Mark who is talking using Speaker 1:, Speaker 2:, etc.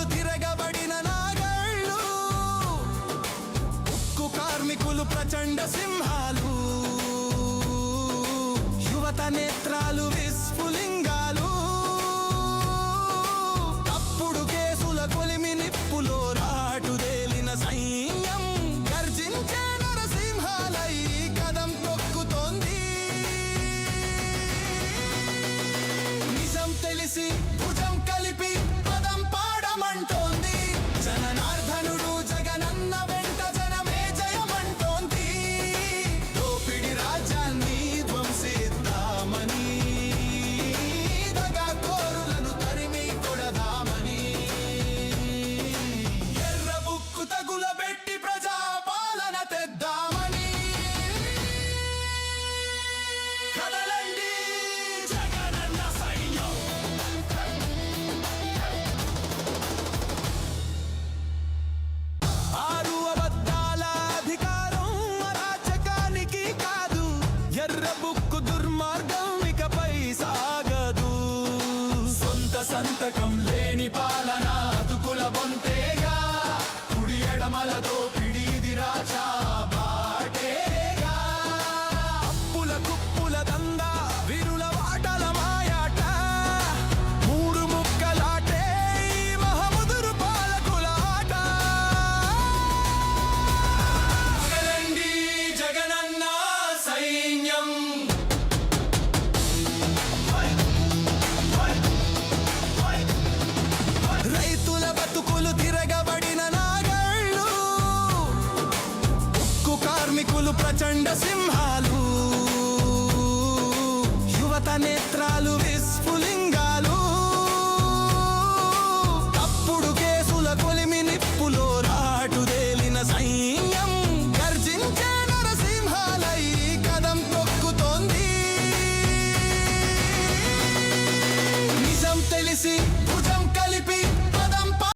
Speaker 1: బతుకులు తిరగబడిన నాగళ్ళు. ఉక్కు కార్మికులు ప్రచండ సింహాలు. యువత నేత్రాలు విస్ఫులింగాలు. తప్పుడు కేసుల కొలిమి నిప్పులో రాటుదేలిన సైన్యం. గర్జించే నరసింహాలై కదం తొక్కుతోంది. నిజం తెలిసి vida లేని పాలన అతుకుల బొంతేగా. కుడి ఎడమలతో పిడిది రాచా బాటేగా అప్పుల కుప్పుల దందా విరుల వాటల మాయాట. మూడు ముక్కలాటే మహముదురు పాలకుల ఆట. జగనన్న సైన్యం. చండ సింహ